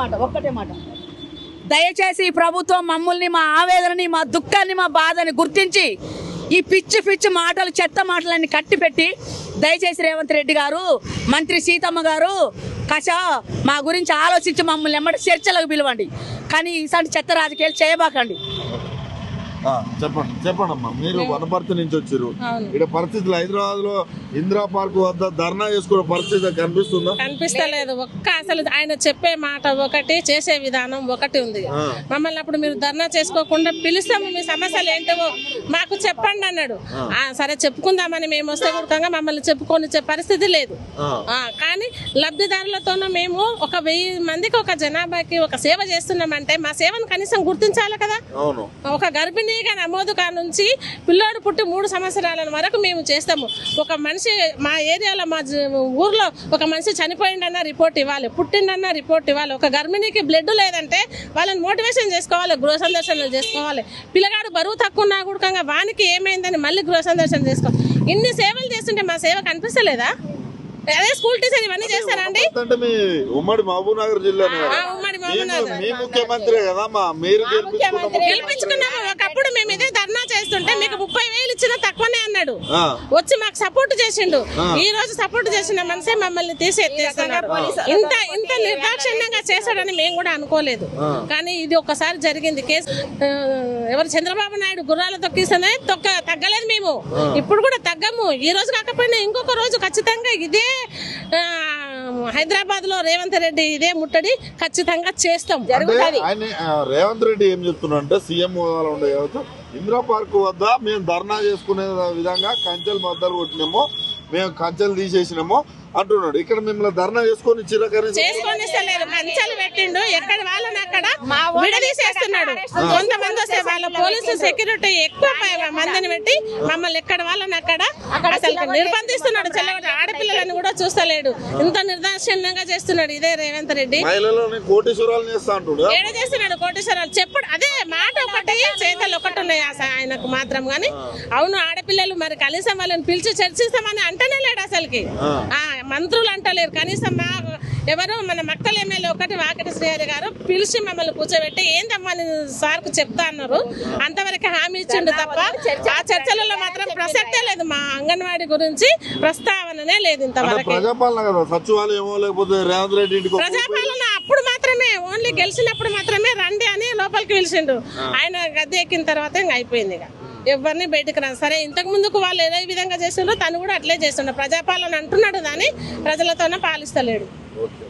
మాట ఒక్కటే మాట. దయచేసి ఈ ప్రభుత్వం మమ్మల్ని మా ఆవేదనని మా దుఃఖాన్ని మా బాధని గుర్తించి ఈ పిచ్చి పిచ్చి మాటలు చెత్త మాటలన్నీ కట్టిపెట్టి దయచేసి రేవంత్ రెడ్డి గారు మంత్రి సీతమ్మ గారు కష మా గురించి ఆలోచించి మమ్మల్ని ఎమ్మటి చర్చలకు పిలవండి. కానీ ఈసారి చెత్త రాజకీయాలు చేయబాకండి. చెప్పండి చెప్పండి అమ్మా మీరు వనపర్తి నుంచి వచ్చారు ఇక్కడ పరిస్థితులు హైదరాబాద్లో ఇందిరా పార్క్ వద్ద ధర్నా చేసుకునే పరిస్థితి కనిపిస్తుందా? కనిపిస్తలేదు. ఒక్క అసలు ఆయన చెప్పే మాట ఒకటి చేసే విధానం ఒకటి ఉంది. మమ్మల్ని అప్పుడు మీరు ధర్నా చేసుకోకుండా పిలుస్తాము. మీ సమస్యలు ఏంటో మాకు చెప్పండి అన్నాడు. సరే చెప్పుకుందామని మేము వస్తే కూడా మమ్మల్ని చెప్పుకొని పరిస్థితి లేదు. కానీ లబ్ధిదారులతోనూ మేము ఒక వెయ్యి మందికి ఒక జనాభాకి ఒక సేవ చేస్తున్నామంటే మా సేవను కనీసం గుర్తించాలి కదా? ఒక గర్భిణీగా నమోదు నుంచి పిల్లోడు పుట్టి మూడు సంవత్సరాల వరకు మేము చేస్తాము. ఒక మనిషి మా ఏరియాలో మా ఊర్లో ఒక మనిషి చనిపోయిందన్న రిపోర్ట్ ఇవ్వాలి పుట్టిందన్న రిపోర్ట్ ఇవ్వాలి. ఒక గర్భిణీకి బ్లడ్ లేదంటే వాళ్ళని మోటివేషన్ చేసుకోవాలి గృహ సందర్శనలు చేసుకోవాలి. పిల్లగాడు బరువు తక్కువ ఉన్నా కూడా వానికి ఏమైందని మళ్ళీ గృహ సందర్శన చేసుకోవాలి ఇన్ని సేవలు చేస్తుంటే మా సేవ కనిపిస్తలేదా? అదే స్కూల్ టీచర్ ఇవన్నీ అంటే మీ ఉమ్మడి మహబూబ్ నగర్ జిల్లానే మీ ముఖ్యమంత్రి మీరు గెలిపించుకున్నాము. ఒకప్పుడు మేము ఇదే ధర్నా చేస్తుంటే మీకు ముప్పై వేలు ఇచ్చినా తక్కువనే అన్నాడు. వచ్చి మాకు సపోర్ట్ చేసిండు. ఈ రోజు సపోర్ట్ చేసిన మనిషే మమ్మల్ని తీసి ఎత్తేస్తున్నాడు ఇంత ఇంత నిర్దాక్షిణ్యంగా చేశాడని మేము కూడా అనుకోలేదు. కానీ ఇది ఒక్కసారి జరిగింది. కేసు ఎవరు చంద్రబాబు నాయుడు గుర్రాలు తొక్కిస్తేనే తొక్క తగ్గలేదు మేము. ఇప్పుడు కూడా తగ్గము. ఈ రోజు కాకపోయినా ఇంకొక రోజు ఖచ్చితంగా ఇదే హైదరాబాద్లో రేవంత్ రెడ్డి ఇదే ముట్టడి ఖచ్చితంగా చేస్తాం. ఆ, రేవంత్ రెడ్డి ఏం చెప్తున్నా అంటే సీఎం హోదాలో ఉండే ఇందిరా పార్క్ వద్ద మేము ధర్నా చేసుకునే విధంగా కంచెలు మద్దలు కొట్టినాము మేము కంచెలు తీసేసినాము. అంటున్నాడు. ఇక్కడ మిమ్మల్ని ధర్నా చేసుకొని చిరకరి చేసుకొని ఇస్తలేరు. కంచెలు పెట్టిండు. ఎక్కడ వాళ్ళని అక్కడ విడదీసేస్తున్నాడు. కొంతమంది వస్తే వాళ్ళ పోలీసు సెక్యూరిటీ ఎక్కువ మందిని పెట్టి మమ్మల్ని ఎక్కడ వాళ్ళని అక్కడ అసలు నిర్బంధిస్తున్నాడు. చెల్లగొట్టి ఆడపిల్లలని కూడా చూస్తలేడు. ఇంత నిర్దాక్షిణ్యంగా చేస్తున్నాడు ఇదే రేవంత్ రెడ్డి. కోటీశ్వరాలు ఏడ చేస్తున్నాడు కోటేశ్వరాలు. చెప్పుడు. అదే మాట ఒకటి చేతలు ఒకటి ఉన్నాయి ఆయనకు మాత్రం గాని. అవును ఆడపిల్లలు మరి కనీసం వాళ్ళని పిలిచి చర్చిస్తామని అంటనే లేడు అసలుకి. ఆ మంత్రులు అంటలేరు కనీసం మా ఎవరు మన మక్కల ఎమ్మెల్యే ఒకటి వాకటి శ్రీహరి గారు పిలిచి మమ్మల్ని కూర్చోబెట్టి ఏందమ్మా సార్కు చెప్తా అన్నారు. అంతవరకు హామీ ఇచ్చిండు తప్ప ఆ చర్చలలో మాత్రం ప్రసక్తే లేదు. మా అంగన్వాడీ గురించి ప్రస్తావననే లేదు ఇంతవరకు. ప్రజాపాలన అప్పుడు మాత్రమే ఓన్లీ గెలిచినప్పుడు మాత్రమే రండి అని లోపలికి పిలిచిండు. ఆయన గద్దె ఎక్కిన తర్వాత ఇంకా అయిపోయింది ఇక. ఎవరిని బయటకు రా సరే ఇంతకు ముందుకు వాళ్ళు ఏ విధంగా చేసిండ్రో తను కూడా అట్లే చేస్తుండ్రు ప్రజాపాలన అంటున్నాడు కానీ ప్రజలతోనే పాలిస్తలేడు. ఓకే.